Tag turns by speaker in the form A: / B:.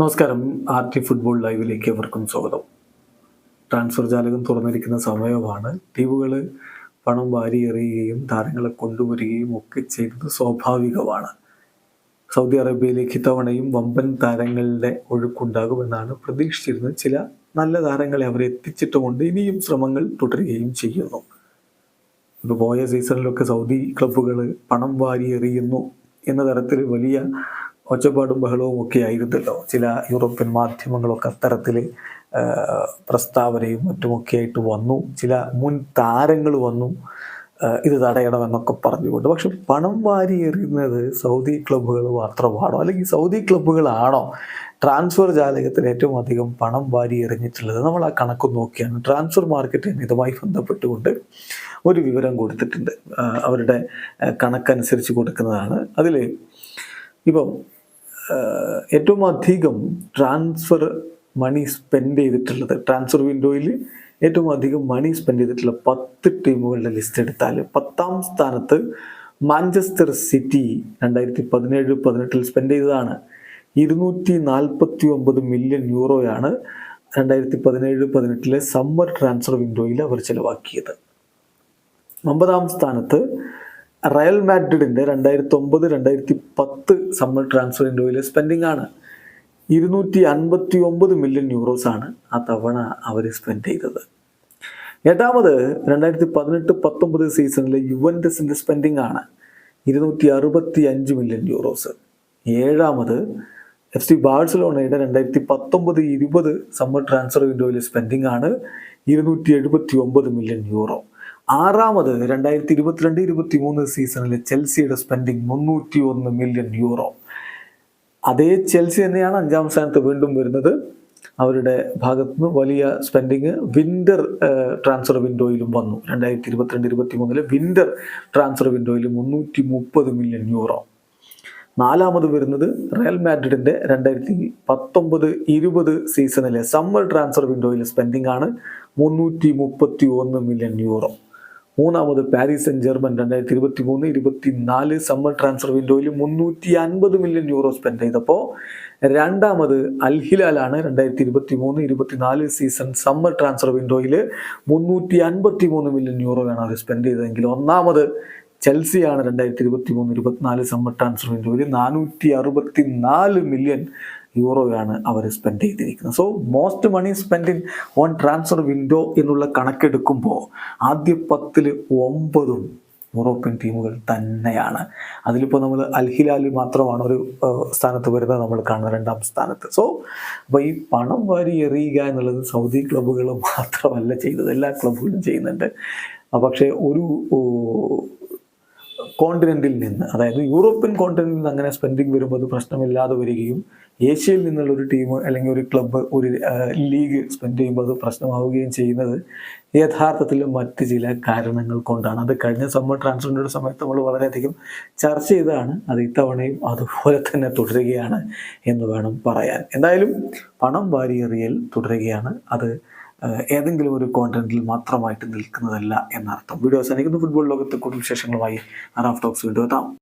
A: നമസ്കാരം. R T football ലൈവിലേക്ക് എവർക്കും സ്വാഗതം. ട്രാൻസ്ഫർ ജാലകം തുറന്നിരിക്കുന്ന സമയമാണ്. ടീമുകൾ പണം വാരിയെറിയുകയും താരങ്ങളെ കൊണ്ടുവരികയും ഒക്കെ ചെയ്യുന്നത് സ്വാഭാവികമാണ്. സൗദി അറേബ്യയിലേക്ക് ഇത്തവണയും വമ്പൻ താരങ്ങളുടെ ഒഴുക്കുണ്ടാകുമെന്നാണ് പ്രതീക്ഷിച്ചിരുന്നത്. ചില നല്ല താരങ്ങളെ അവർ എത്തിച്ചിട്ടുമുണ്ട്. ഇനിയും ശ്രമങ്ങൾ തുടരുകയും ചെയ്യുന്നു. ഇപ്പോൾ പോയ സീസണിലൊക്കെ സൗദി ക്ലബ്ബുകൾ പണം വാരി എറിയുന്നു എന്ന തരത്തിൽ വലിയ ഒച്ചപ്പാടും ബഹളവും ഒക്കെ ആയിരുന്നല്ലോ. ചില യൂറോപ്യൻ മാധ്യമങ്ങളൊക്കെ അത്തരത്തിൽ പ്രസ്താവനയും മറ്റുമൊക്കെ ആയിട്ട് വന്നു. ചില മുൻ താരങ്ങൾ വന്നു ഇത് തടയണമെന്നൊക്കെ പറഞ്ഞുകൊണ്ട്. പക്ഷെ പണം വാരി എറിയുന്നത് സൗദി ക്ലബ്ബുകൾ മാത്രമാണോ? അല്ലെങ്കിൽ സൗദി ക്ലബ്ബുകളാണോ ട്രാൻസ്ഫർ ജാലകത്തിൽ ഏറ്റവും അധികം പണം വാരി എറിഞ്ഞിട്ടുള്ളത് നമ്മൾ ആ കണക്ക് നോക്കിയാണ്. ട്രാൻസ്ഫർ മാർക്കറ്റ് ഇതുമായി ബന്ധപ്പെട്ടുകൊണ്ട് ഒരു വിവരം കൊടുത്തിട്ടുണ്ട്. അവരുടെ കണക്കനുസരിച്ച് കൊടുക്കുന്നതാണ്. അതിൽ ഇപ്പം ഏറ്റവും അധികം ട്രാൻസ്ഫർ മണി സ്പെൻഡ് ചെയ്തിട്ടുള്ളത് ട്രാൻസ്ഫർ വിൻഡോയിൽ ഏറ്റവും അധികം മണി സ്പെൻഡ് ചെയ്തിട്ടുള്ള പത്ത് ടീമുകളുടെ ലിസ്റ്റ് എടുത്താൽ പത്താം സ്ഥാനത്ത് മാഞ്ചസ്റ്റർ സിറ്റി രണ്ടായിരത്തി പതിനേഴ് പതിനെട്ടിൽ സ്പെൻഡ് ചെയ്തതാണ്. ഇരുന്നൂറ്റി നാൽപ്പത്തി ഒമ്പത് മില്യൺ യൂറോയാണ് രണ്ടായിരത്തി പതിനേഴ് പതിനെട്ടിലെ സമ്മർ ട്രാൻസ്ഫർ വിൻഡോയിൽ അവർ ചിലവാക്കിയത്. ഒമ്പതാം സ്ഥാനത്ത് റയൽ മാഡ്രിഡിന്റെ രണ്ടായിരത്തി ഒമ്പത് രണ്ടായിരത്തി പത്ത് സമ്മർ ട്രാൻസ്ഫർ വിൻഡോയിലെ സ്പെൻഡിങ് ആണ്. ഇരുന്നൂറ്റി അൻപത്തി ഒമ്പത് മില്യൺ യൂറോസ് ആണ് ആ തവണ അവർ സ്പെൻഡ് ചെയ്തത്. എട്ടാമത് രണ്ടായിരത്തി പതിനെട്ട് പത്തൊമ്പത് സീസണിലെ യുവൻഡസിന്റെ സ്പെൻഡിങ് ആണ് ഇരുന്നൂറ്റി അറുപത്തി അഞ്ച് മില്യൺ യൂറോസ് ഏഴാമത് എഫ് സി ബാഴ്സലോണയുടെ രണ്ടായിരത്തി പത്തൊമ്പത് ഇരുപത് സമ്മർ ട്രാൻസ്ഫർ വിൻഡോയിലെ സ്പെൻഡിങ് ആണ് ഇരുന്നൂറ്റി എഴുപത്തി ഒമ്പത് മില്യൺ യൂറോ ആറാമത് രണ്ടായിരത്തി ഇരുപത്തിരണ്ട് ഇരുപത്തി മൂന്ന് സീസണിലെ ചെൽസിയുടെ സ്പെൻഡിങ് മുന്നൂറ്റി ഒന്ന് മില്യൺ യൂറോ അതേ ചെൽസി തന്നെയാണ് അഞ്ചാം സ്ഥാനത്ത് വീണ്ടും വരുന്നത്. അവരുടെ ഭാഗത്തു നിന്ന് വലിയ സ്പെൻഡിങ് വിന്റർ ട്രാൻസ്ഫർ വിൻഡോയിലും വന്നു. രണ്ടായിരത്തി ഇരുപത്തിരണ്ട് ഇരുപത്തി മൂന്നിലെ വിന്റർ ട്രാൻസ്ഫർ വിൻഡോയിൽ മുന്നൂറ്റി മുപ്പത് മില്യൺ യൂറോ നാലാമത് വരുന്നത് റയൽ മാഡ്രിഡിന്റെ രണ്ടായിരത്തി പത്തൊമ്പത് ഇരുപത് സീസണിലെ സമ്മർ ട്രാൻസ്ഫർ വിൻഡോയിലെ സ്പെൻഡിംഗ് ആണ് മുന്നൂറ്റി മുപ്പത്തി ഒന്ന് മില്യൺ യൂറോ മൂന്നാമത് പാരീസ് സെൻ ജർമ്മൻ രണ്ടായിരത്തി ഇരുപത്തി മൂന്ന് ഇരുപത്തി നാല് സമ്മർ ട്രാൻസ്ഫർ വിൻഡോയിൽ മുന്നൂറ്റി അൻപത് മില്യൺ യൂറോ സ്പെൻഡ് ചെയ്തപ്പോൾ രണ്ടാമത് അൽഹിലാൽ ആണ് രണ്ടായിരത്തി ഇരുപത്തി മൂന്ന് ഇരുപത്തിനാല് സീസൺ സമ്മർ ട്രാൻസ്ഫർ വിൻഡോയിൽ മുന്നൂറ്റി അൻപത്തി മൂന്ന് മില്യൺ യൂറോയാണ് അവർ സ്പെൻഡ് ചെയ്തതെങ്കിൽ ഒന്നാമത് ചെൽസിയാണ് രണ്ടായിരത്തി ഇരുപത്തി മൂന്ന് ഇരുപത്തിനാല് സമ്മർ ട്രാൻസ്ഫർ വിൻഡോയിൽ നാനൂറ്റി അറുപത്തി നാല് മില്യൺ യൂറോയാണ് അവർ സ്പെൻഡ് ചെയ്തിരിക്കുന്നത്. So most money spend in on transfer window എന്നുള്ള കണക്കെടുക്കുമ്പോൾ ആദ്യ പത്തിൽ ഒമ്പതും യൂറോപ്യൻ ടീമുകൾ തന്നെയാണ്. അതിലിപ്പോൾ നമ്മൾ അൽഹിലാലി മാത്രമാണ് ഒരു സ്ഥാനത്ത് വരുന്നത്. നമ്മൾ കാണുന്ന രണ്ടാം സ്ഥാനത്ത്. സോ അപ്പോൾ ഈ പണം വാരി എറിയുക എന്നുള്ളത് സൗദി ക്ലബ്ബുകൾ മാത്രമല്ല ചെയ്തത്. എല്ലാ ക്ലബ്ബുകളും ചെയ്യുന്നുണ്ട്. പക്ഷേ ഒരു ഓ, കോണ്ടിനെന്റിൽ നിന്ന് അതായത് യൂറോപ്യൻ കോണ്ടിനെന്റിൽ നിന്ന് അങ്ങനെ സ്പെൻഡിങ് വരുമ്പോൾ അത് പ്രശ്നമില്ലാതെ വരികയും ഏഷ്യയിൽ നിന്നുള്ള ഒരു ടീം അല്ലെങ്കിൽ ഒരു ക്ലബ്ബ് ഒരു ലീഗ് സ്പെൻഡ് ചെയ്യുമ്പോൾ അത് പ്രശ്നമാവുകയും ചെയ്യുന്നത് യഥാർത്ഥത്തിൽ മറ്റ് ചില കാരണങ്ങൾ കൊണ്ടാണ്. അത് കഴിഞ്ഞ സമ്മർ ട്രാൻസ്ഫറിന്റെ സമയത്ത് നമ്മൾ വളരെയധികം ചർച്ച ചെയ്തതാണ്. അത് ഇത്തവണയും അതുപോലെ തന്നെ തുടരുകയാണ് എന്ന് വേണം പറയാൻ. എന്തായാലും പണം വാരിയെറിയൽ തുടരുകയാണ്. അത് ഏതെങ്കിലും ഒരു കോണ്ടന്റിൽ മാത്രമായിട്ട് നിൽക്കുന്നതല്ല എന്നർത്ഥം. വീഡിയോ അവസാനിക്കുന്നു. ഫുട്ബോൾ ലോകത്തെ കൂടുതൽ വിശേഷങ്ങളുമായി അറാഫ് ടോക്സ് വീണ്ടും എത്താം.